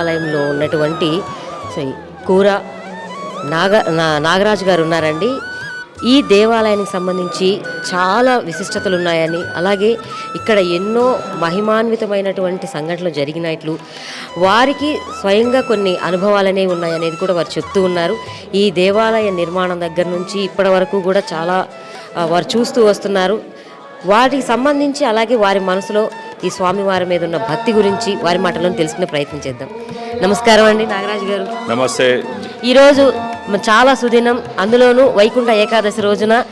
ఆలయంలో ఉన్నటువంటి కూర నాగ నా- నాగరాజు గారు ఉన్నారండి. ఈ దేవాలయానికి సంబంధించి చాలా విశిష్టతలు ఉన్నాయని అలాగే ఇక్కడ ఎన్నో మహిమాన్వితమైనటువంటి సంఘటనలు జరిగినట్లు వారికి స్వయంగా కొన్ని అనుభవాలనేవి ఉన్నాయనేది కూడా వారు చెప్తూ ఉన్నారు. ఈ దేవాలయ నిర్మాణం దగ్గర నుంచి ఇప్పటి వరకు కూడా చాలా వారు చూస్తూ వస్తున్నారు. వాటికి సంబంధించి అలాగే వారి మనసులో ఈ స్వామివారి మీద ఉన్న భక్తి గురించి వారి మాటలను తెలుసుకునే ప్రయత్నం చేద్దాం. నమస్కారం అండి నాగరాజు గారు. నమస్తే. ఈరోజు చాలా సుదినం. అందులోనూ వైకుంఠ ఏకాదశి రోజున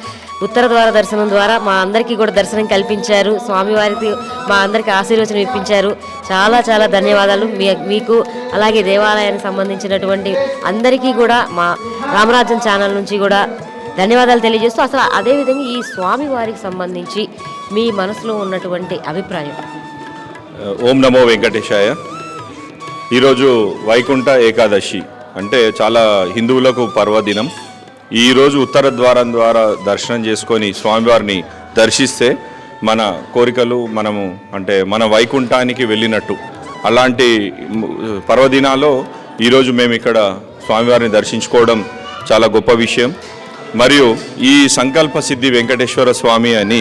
ఉత్తర ద్వార దర్శనం ద్వారా మా అందరికీ కూడా దర్శనం కల్పించారు. స్వామివారికి మా అందరికీ ఆశీర్వచనం ఇప్పించారు. చాలా చాలా ధన్యవాదాలు. మీ మీకు అలాగే దేవాలయానికి సంబంధించినటువంటి అందరికీ కూడా మా రామరాజ్యం ఛానల్ నుంచి కూడా ధన్యవాదాలు తెలియజేస్తూ అసలు అదేవిధంగా ఈ స్వామి వారికి సంబంధించి మీ మనసులో ఉన్నటువంటి అభిప్రాయం. Uh, ఓం నమో వెంకటేశాయ. ఈరోజు వైకుంఠ ఏకాదశి అంటే చాలా హిందువులకు పర్వదినం. ఈరోజు ఉత్తర ద్వారం ద్వారా దర్శనం చేసుకొని స్వామివారిని దర్శిస్తే మన కోరికలు మనము అంటే మన వైకుంఠానికి వెళ్ళినట్టు. అలాంటి పర్వదినాల్లో ఈరోజు మేము ఇక్కడ స్వామివారిని దర్శించుకోవడం చాలా గొప్ప విషయం. మరియు ఈ సంకల్ప సిద్ధి వెంకటేశ్వర స్వామి అని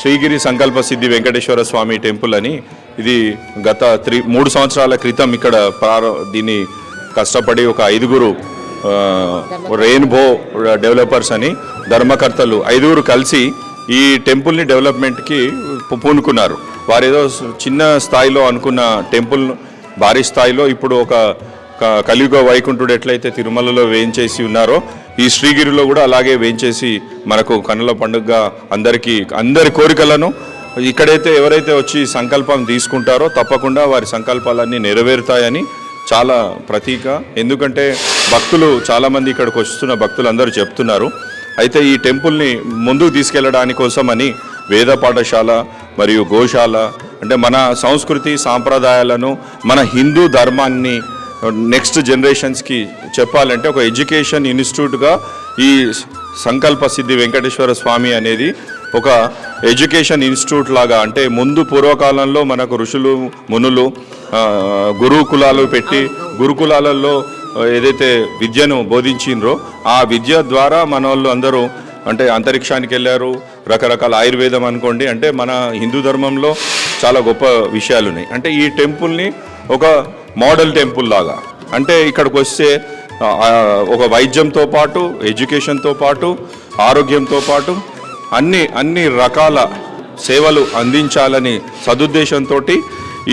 శ్రీగిరి సంకల్ప సిద్ధి వెంకటేశ్వర స్వామి టెంపుల్ అని ఇది గత త్రీ మూడు సంవత్సరాల క్రితం ఇక్కడ ప్రార దీన్ని కష్టపడి ఒక ఐదుగురు రెయిన్బో డెవలపర్స్ అని ధర్మకర్తలు ఐదుగురు కలిసి ఈ టెంపుల్ని డెవలప్మెంట్కి పూనుకున్నారు. వారు ఏదో చిన్న స్థాయిలో అనుకున్న టెంపుల్ భారీ స్థాయిలో ఇప్పుడు ఒక కలియుగ వైకుంఠుడు ఎట్లయితే తిరుమలలో వేయించేసి ఉన్నారో ఈ శ్రీగిరిలో కూడా అలాగే వేయించేసి మనకు కన్నుల పండుగగా అందరికీ అందరి కోరికలను ఇక్కడైతే ఎవరైతే వచ్చి సంకల్పం తీసుకుంటారో తప్పకుండా వారి సంకల్పాలన్నీ నెరవేరుతాయని చాలా ప్రతీక. ఎందుకంటే భక్తులు చాలామంది ఇక్కడికి వస్తున్న భక్తులు అందరూ చెప్తున్నారు. అయితే ఈ టెంపుల్ని ముందుకు తీసుకెళ్ళడానికి కోసమని వేద పాఠశాల మరియు గోశాల అంటే మన సంస్కృతి సాంప్రదాయాలను మన హిందూ ధర్మాన్ని నెక్స్ట్ జనరేషన్స్కి చెప్పాలంటే ఒక ఎడ్యుకేషన్ ఇన్స్టిట్యూట్గా ఈ సంకల్ప సిద్ధి వెంకటేశ్వర స్వామి అనేది ఒక ఎడ్యుకేషన్ ఇన్స్టిట్యూట్ లాగా అంటే ముందు పూర్వకాలంలో మనకు ఋషులు మునులు గురుకులాలు పెట్టి గురుకులాలలో ఏదైతే విద్యను బోధించిండ్రో ఆ విద్య ద్వారా మన వాళ్ళు అందరూ అంటే అంతరిక్షానికి వెళ్ళారు రకరకాల ఆయుర్వేదం అనుకోండి అంటే మన హిందూ ధర్మంలో చాలా గొప్ప విషయాలు ఉన్నాయి అంటే ఈ టెంపుల్ని ఒక మోడల్ టెంపుల్ లాగా. అంటే ఇక్కడికి వస్తే ఒక వైద్యంతో పాటు ఎడ్యుకేషన్తో పాటు ఆరోగ్యంతో పాటు అన్ని అన్ని రకాల సేవలు అందించాలని సదుద్దేశంతో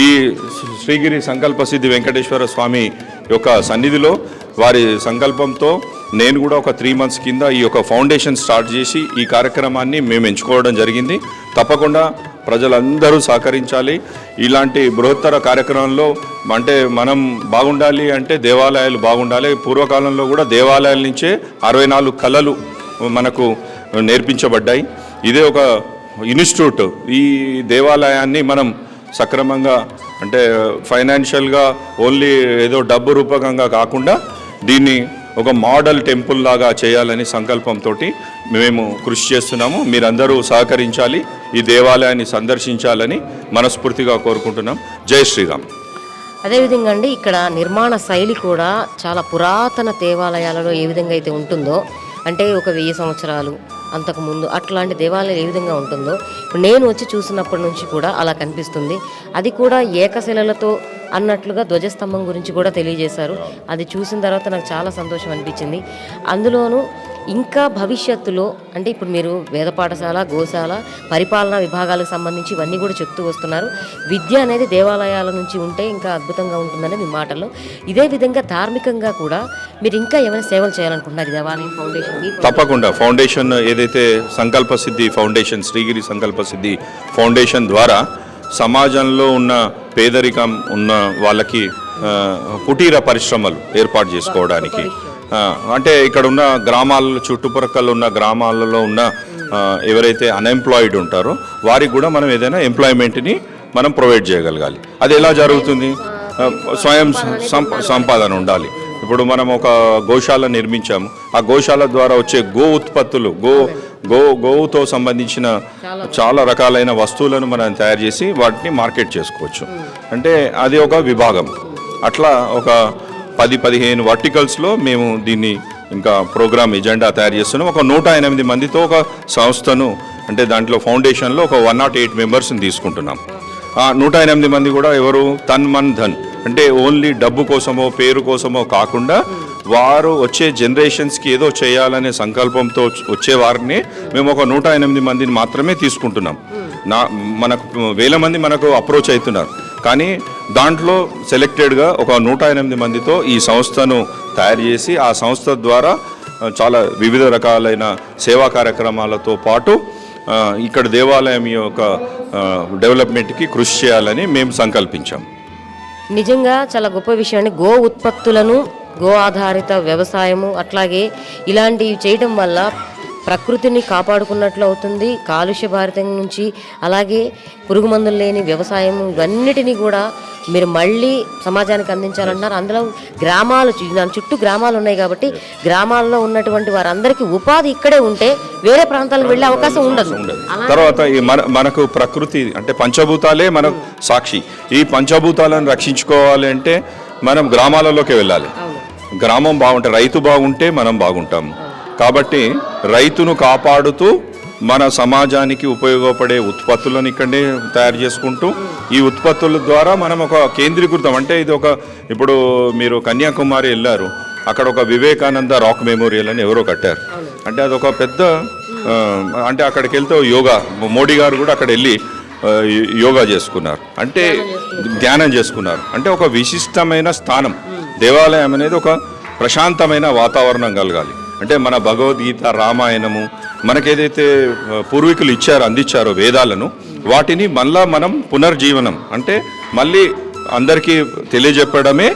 ఈ శ్రీగిరి సంకల్ప సిద్ధి వెంకటేశ్వర స్వామి యొక్క సన్నిధిలో వారి సంకల్పంతో నేను కూడా ఒక త్రీ మంత్స్ కింద ఈ యొక్క ఫౌండేషన్ స్టార్ట్ చేసి ఈ కార్యక్రమాన్ని మేము ఎంచుకోవడం జరిగింది. తప్పకుండా ప్రజలందరూ సహకరించాలి. ఇలాంటి బృహత్తర కార్యక్రమంలో అంటే మనం బాగుండాలి అంటే దేవాలయాలు బాగుండాలి. పూర్వకాలంలో కూడా దేవాలయాల నుంచే అరవై నాలుగు కళలు మనకు నేర్పించబడ్డాయి. ఇదే ఒక ఇన్స్టిట్యూట్. ఈ దేవాలయాన్ని మనం సక్రమంగా అంటే ఫైనాన్షియల్గా ఓన్లీ ఏదో డబ్బు రూపకంగా కాకుండా దీన్ని ఒక మోడల్ టెంపుల్ లాగా చేయాలని సంకల్పంతో మేము కృషి చేస్తున్నాము. మీరందరూ సహకరించాలి. ఈ దేవాలయాన్ని సందర్శించాలని మనస్ఫూర్తిగా కోరుకుంటున్నాం. జై శ్రీరామ్. అదేవిధంగా అండి ఇక్కడ నిర్మాణ శైలి కూడా చాలా పురాతన దేవాలయాలలో ఏ విధంగా అయితే ఉంటుందో అంటే ఒక వెయ్యి సంవత్సరాలు అంతకుముందు అట్లాంటి దేవాలయం ఏ విధంగా ఉంటుందో నేను వచ్చి చూసినప్పటి నుంచి కూడా అలా కనిపిస్తుంది. అది కూడా ఏకశిలలతో అన్నట్లుగా ధ్వజస్తంభం గురించి కూడా తెలియజేశారు. అది చూసిన తర్వాత నాకు చాలా సంతోషం అనిపించింది. అందులోనూ ఇంకా భవిష్యత్తులో అంటే ఇప్పుడు మీరు వేద పాఠశాల గోశాల పరిపాలనా విభాగాలకు సంబంధించి ఇవన్నీ కూడా చెప్తూ వస్తున్నారు. విద్య అనేది దేవాలయాల నుంచి ఉంటే ఇంకా అద్భుతంగా ఉంటుందని మీ మాటల్లో. ఇదే విధంగా ధార్మికంగా కూడా మీరు ఇంకా ఏమైనా సేవలు చేయాలనుకుంటున్నారు? దేవాలయం ఫౌండేషన్. తప్పకుండా. ఫౌండేషన్ ఏదైతే సంకల్ప సిద్ధి ఫౌండేషన్ శ్రీగిరి సంకల్ప సిద్ధి ఫౌండేషన్ ద్వారా సమాజంలో ఉన్న పేదరికం ఉన్న వాళ్ళకి కుటీర పరిశ్రమలు ఏర్పాటు చేసుకోవడానికి. అంటే ఇక్కడ ఉన్న గ్రామాల చుట్టుపక్కల ఉన్న గ్రామాలలో ఉన్న ఎవరైతే అన్ఎంప్లాయిడ్ ఉంటారో వారికి కూడా మనం ఏదైనా ఎంప్లాయ్మెంట్ని మనం ప్రొవైడ్ చేయగలగాలి. అది ఎలా జరుగుతుంది? స్వయం సంపాదన ఉండాలి. ఇప్పుడు మనం ఒక గోశాల నిర్మించాము. ఆ గోశాల ద్వారా వచ్చే గో ఉత్పత్తులు గో గో గోవుతో సంబంధించిన చాలా రకాలైన వస్తువులను మనం తయారు చేసి వాటిని మార్కెట్ చేసుకోవచ్చు. అంటే అది ఒక విభాగం. అట్లా ఒక పది పదిహేను వర్టికల్స్లో మేము దీన్ని ఇంకా ప్రోగ్రామ్ ఎజెండా తయారు చేస్తున్నాం. ఒక నూట ఎనిమిది మందితో ఒక సంస్థను అంటే దాంట్లో ఫౌండేషన్లో ఒక వన్ నాట్ ఎయిట్ మెంబర్స్ని తీసుకుంటున్నాం. ఆ నూట ఎనిమిది మంది కూడా ఎవరు? తన్ మన్ ధన్. అంటే ఓన్లీ డబ్బు కోసమో పేరు కోసమో కాకుండా వారు వచ్చే జనరేషన్స్కి ఏదో చేయాలనే సంకల్పంతో వచ్చే వారిని మేము ఒక నూట ఎనిమిది మందిని మాత్రమే తీసుకుంటున్నాం. నా మనకు వేల మంది మనకు అప్రోచ్ అవుతున్నారు. కానీ దాంట్లో సెలెక్టెడ్గా ఒక నూట ఎనిమిది మందితో ఈ సంస్థను తయారు చేసి ఆ సంస్థ ద్వారా చాలా వివిధ రకాలైన సేవా కార్యక్రమాలతో పాటు ఇక్కడ దేవాలయం యొక్క డెవలప్మెంట్కి కృషి చేయాలని మేము సంకల్పించాం. నిజంగా చాలా గొప్ప విషయాన్ని గో ఉత్పత్తులను గో ఆధారిత వ్యవసాయము అట్లాగే ఇలాంటివి చేయడం వల్ల ప్రకృతిని కాపాడుకున్నట్లు అవుతుంది. కాలుష్య భారితం నుంచి అలాగే పురుగు మందులు లేని వ్యవసాయం ఇవన్నిటినీ కూడా మీరు మళ్ళీ సమాజానికి అందించాలంటున్నారు అందులో గ్రామాలు దాని చుట్టూ గ్రామాలు ఉన్నాయి కాబట్టి గ్రామాల్లో ఉన్నటువంటి వారందరికీ ఉపాధి ఇక్కడే ఉంటే వేరే ప్రాంతాలకు వెళ్ళే అవకాశం ఉండదు. తర్వాత ఈ మన మనకు ప్రకృతి అంటే పంచభూతాలే మనకు సాక్షి. ఈ పంచభూతాలను రక్షించుకోవాలి అంటే మనం గ్రామాలలోకి వెళ్ళాలి. గ్రామం బాగుంటే రైతు బాగుంటే మనం బాగుంటాం. కాబట్టి రైతును కాపాడుతూ మన సమాజానికి ఉపయోగపడే ఉత్పత్తులను ఇక్కడనే తయారు చేసుకుంటూ ఈ ఉత్పత్తుల ద్వారా మనం ఒక కేంద్రీకృతం. అంటే ఇది ఒక ఇప్పుడు మీరు కన్యాకుమారి వెళ్ళారు అక్కడ ఒక వివేకానంద రాక్ మెమోరియల్ అని ఎవరో కట్టారు. అంటే అదొక పెద్ద ఆ, అంటే అక్కడికి వెళ్తే యోగా మోడీ గారు కూడా అక్కడ వెళ్ళి యోగా చేసుకున్నారు. అంటే ధ్యానం చేసుకున్నారు. అంటే ఒక విశిష్టమైన స్థానం. దేవాలయం అనేది ఒక ప్రశాంతమైన వాతావరణం కలగాలి. అంటే మన భగవద్గీత రామాయణము మనకేదైతే పూర్వీకులు ఇచ్చారో అందించారో వేదాలను వాటిని మళ్ళా మనం పునర్జీవనం అంటే మళ్ళీ అందరికీ తెలియజెప్పడమే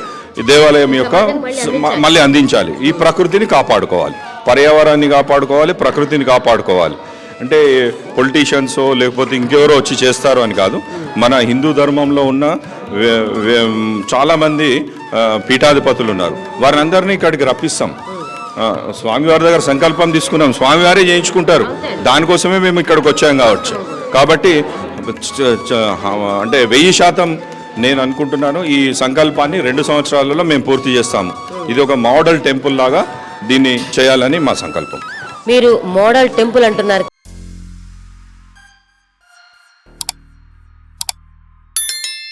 దేవాలయం యొక్క మళ్ళీ అందించాలి. ఈ ప్రకృతిని కాపాడుకోవాలి. పర్యావరణాన్ని కాపాడుకోవాలి ప్రకృతిని కాపాడుకోవాలి. అంటే పొలిటీషియన్స్ లేకపోతే ఇంకెవరో వచ్చి చేస్తారు అని కాదు. మన హిందూ ధర్మంలో ఉన్న చాలామంది పీఠాధిపతులు ఉన్నారు. వారిని అందరినీ ఇక్కడికి రప్పిస్తాం. స్వామివారి దగ్గర సంకల్పం తీసుకున్నాం. స్వామివారే చేయించుకుంటారు. దానికోసమే మేము ఇక్కడికి వచ్చాం కావచ్చు కాబట్టి అంటే వెయ్యి శాతం నేను అనుకుంటున్నాను ఈ సంకల్పాన్ని రెండు సంవత్సరాలలో మేము పూర్తి చేస్తాము. ఇది ఒక మోడల్ టెంపుల్ లాగా దీన్ని చేయాలని మా సంకల్పం. మీరు మోడల్ టెంపుల్ అంటున్నారు.